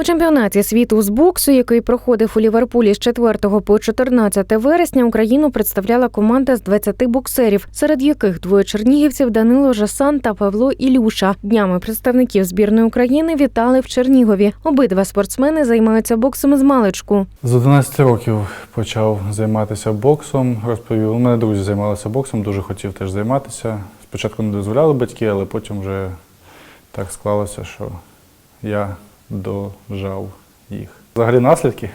У чемпіонаті світу з боксу, який проходив у Ліверпулі з 4 по 14 вересня, Україну представляла команда з 20 боксерів, серед яких двоє чернігівців Данило Жасан та Павло Ілюша. Днями представників збірної України вітали в Чернігові. Обидва спортсмени займаються боксом з маличку. З 11 років почав займатися боксом. Розповів, у мене друзі займалися боксом, дуже хотів теж займатися. Спочатку не дозволяли батьки, але потім вже так склалося, що я дожав їх. Взагалі наслідки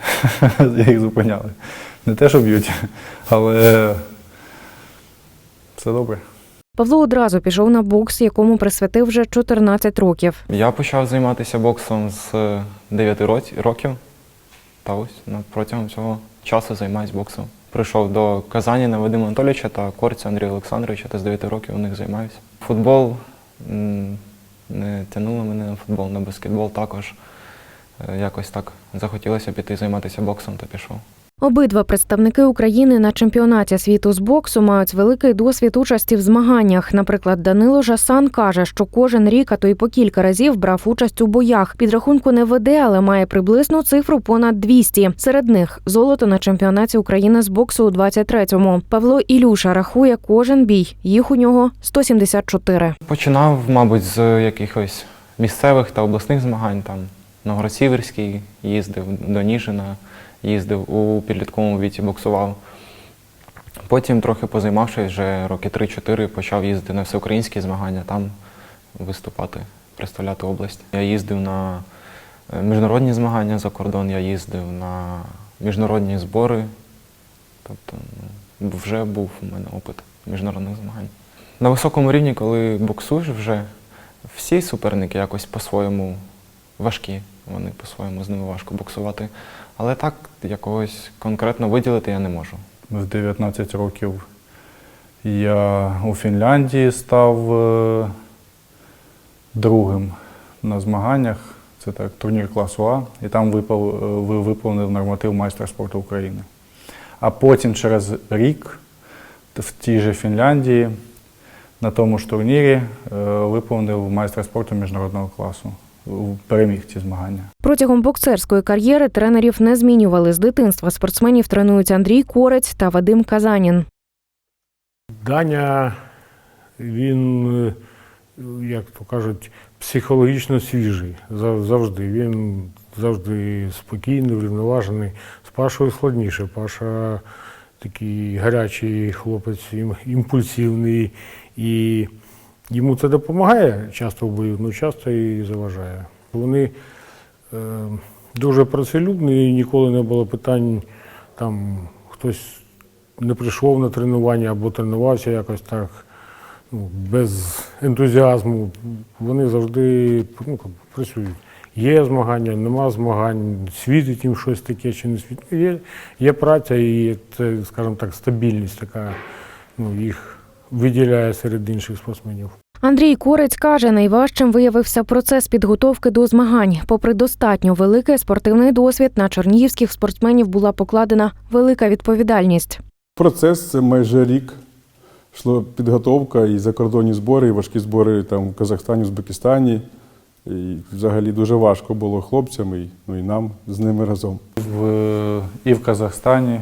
їх зупиняли. Не те, що б'ють, але все добре. Павло одразу пішов на бокс, якому присвятив вже 14 років. Я почав займатися боксом з 9 років. Та ось ну, протягом цього часу займаюся боксом. Прийшов до Казані на Вадима Анатолійовича та Корця Андрія Олександровича, та з 9 років у них займаюся. Футбол не тянуло мене на футбол, на баскетбол також. Е, Якось так захотілося піти займатися боксом, то пішов. Обидва представники України на чемпіонаті світу з боксу мають великий досвід участі в змаганнях. Наприклад, Данило Жасан каже, що кожен рік, а то й по кілька разів брав участь у боях. Підрахунку не веде, але має приблизну цифру понад 200. Серед них золото на чемпіонаті України з боксу у 23-му. Павло Ілюша рахує кожен бій. Їх у нього 174. Починав, мабуть, з якихось місцевих та обласних змагань. Там Новгород-Сіверський їздив, до Ніжина їздив, у підлітковому віці боксував. Потім, трохи позаймавшись, вже роки 3-4 почав їздити на всеукраїнські змагання, там виступати, представляти область. Я їздив на е, міжнародні змагання за кордон, я їздив на міжнародні збори. Тобто вже був у мене опит міжнародних змагань. На високому рівні, коли боксуєш вже, всі суперники якось по-своєму важкі, вони по-своєму з ними важко боксувати. Але так якогось конкретно виділити я не можу. В 19 років я у Фінляндії став е, другим на змаганнях. Це так, турнір класу А, і там випав, е, виповнив норматив майстра спорту України. А потім через рік в тій же Фінляндії на тому ж турнірі е, виповнив майстра спорту міжнародного класу. Переміг ці змагання. Протягом боксерської кар'єри тренерів не змінювали. З дитинства спортсменів тренують Андрій Корець та Вадим Казанін. Даня, він, е, як то кажуть, психологічно свіжий завжди. Він завжди спокійний, врівноважений. З Пашою складніше. Паша такий гарячий хлопець, імпульсивний. І йому це допомагає часто в бою, але часто і заважає. Вони е, дуже працелюбні, і ніколи не було питань, там хтось не прийшов на тренування або тренувався якось так ну, без ентузіазму. Вони завжди ну, працюють. Є змагання, нема змагань, світить їм щось таке чи не світить. Ну, Є, є праця і це, скажімо так, стабільність така ну, їх виділяє серед інших спортсменів. Андрій Корець каже, найважчим виявився процес підготовки до змагань. Попри достатньо великий спортивний досвід, на чернігівських спортсменів була покладена велика відповідальність. Процес це майже рік. Йшла підготовка і закордонні збори, і важкі збори там в Казахстані, Узбекистані. І взагалі дуже важко було хлопцям і, ну, і нам з ними разом. в, і в Казахстані,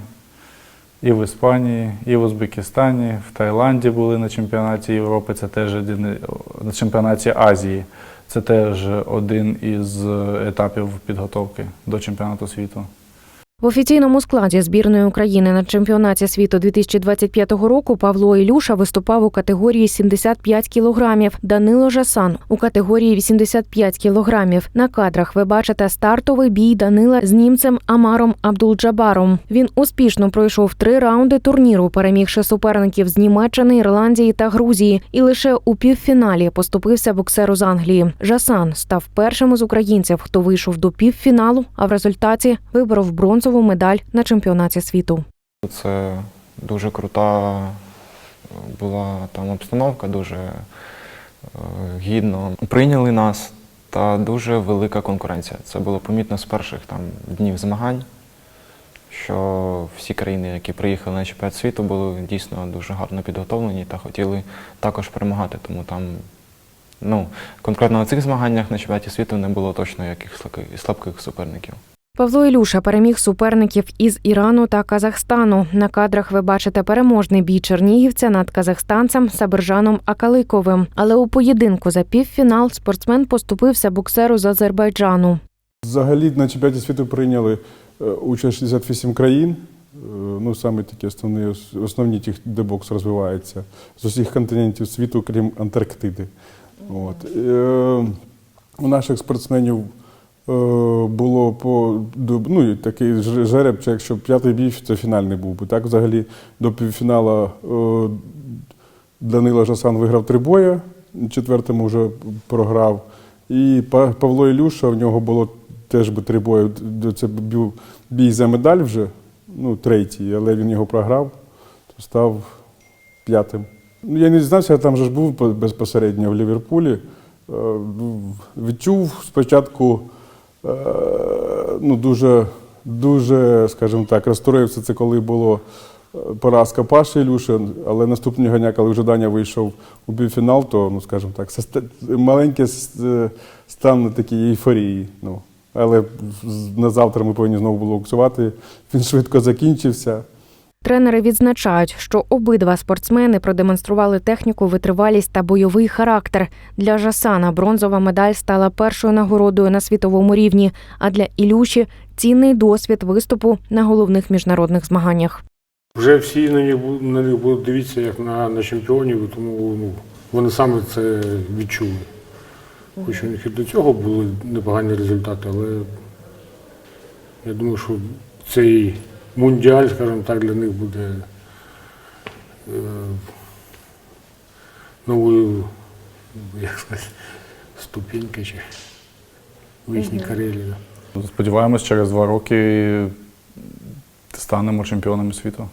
і в Іспанії, і в Узбекистані, в Таїланді були на чемпіонаті Європи, це теж один на чемпіонаті Азії. Це теж один із етапів підготовки до чемпіонату світу. В офіційному складі збірної України на чемпіонаті світу 2025 року Павло Ілюша виступав у категорії 75 кілограмів, Данило Жасан у категорії 85 кілограмів. На кадрах ви бачите стартовий бій Данила з німцем Амаром Абдулджабаром. Він успішно пройшов три раунди турніру, перемігши суперників з Німеччини, Ірландії та Грузії, і лише у півфіналі поступився боксеру з Англії. Жасан став першим із українців, хто вийшов до півфіналу, а в результаті виборов бронзову медаль на чемпіонаті світу. Це дуже крута була там обстановка, дуже е, гідно прийняли нас та дуже велика конкуренція. Це було помітно з перших там днів змагань, що всі країни, які приїхали на чемпіонат світу, були дійсно дуже гарно підготовлені та хотіли також перемагати. Тому там Ну, конкретно на цих змаганнях на чемпіонаті світу не було точно яких слабких, слабких суперників. Павло Ілюша переміг суперників із Ірану та Казахстану. На кадрах ви бачите переможний бій чернігівця над казахстанцем Сабиржаном Акаликовим. Але у поєдинку за півфінал спортсмен поступився боксеру з Азербайджану. Взагалі на чемпіонаті світу прийняли е, участь 68 країн. Е, Ну, саме такі основні, основні ті, де бокс розвивається з усіх континентів світу, крім Антарктиди. От. Е, У наших спортсменів було по ну, такий жереб, що якщо п'ятий бій, це фінальний був би. Так, взагалі до півфіналу е, Данило Жасан виграв три бої, четвертому вже програв. І Па- Павло Ілюша, в нього було теж би три бої. Це був бій за медаль вже, ну, третій, але він його програв, то став п'ятим. Ну, я не дізнався, я там же ж був безпосередньо в Ліверпулі. Е, Відчув спочатку е, ну, дуже, дуже, скажімо так, розстроївся це, коли було е, поразка Паші Ілюшин, але наступного дня, коли вже Даня вийшов у півфінал, то, ну, скажімо так, маленький стан на такій ейфорії. Ну. Але на завтра ми повинні знову було боксувати. Він швидко закінчився. Тренери відзначають, що обидва спортсмени продемонстрували техніку, витривалість та бойовий характер. Для Жасана бронзова медаль стала першою нагородою на світовому рівні, а для Ілюші цінний досвід виступу на головних міжнародних змаганнях. Вже всі на них, на них будуть дивитися як на, на чемпіонів, тому ну, вони саме це відчули. Хоч у них і до цього були непогані результати, але я думаю, що цей мундіаль, скажімо так, для них буде е, новою, як сказати, ступенькою чи в їхній кар'єрі. Сподіваємось, через два роки станемо чемпіонами світу.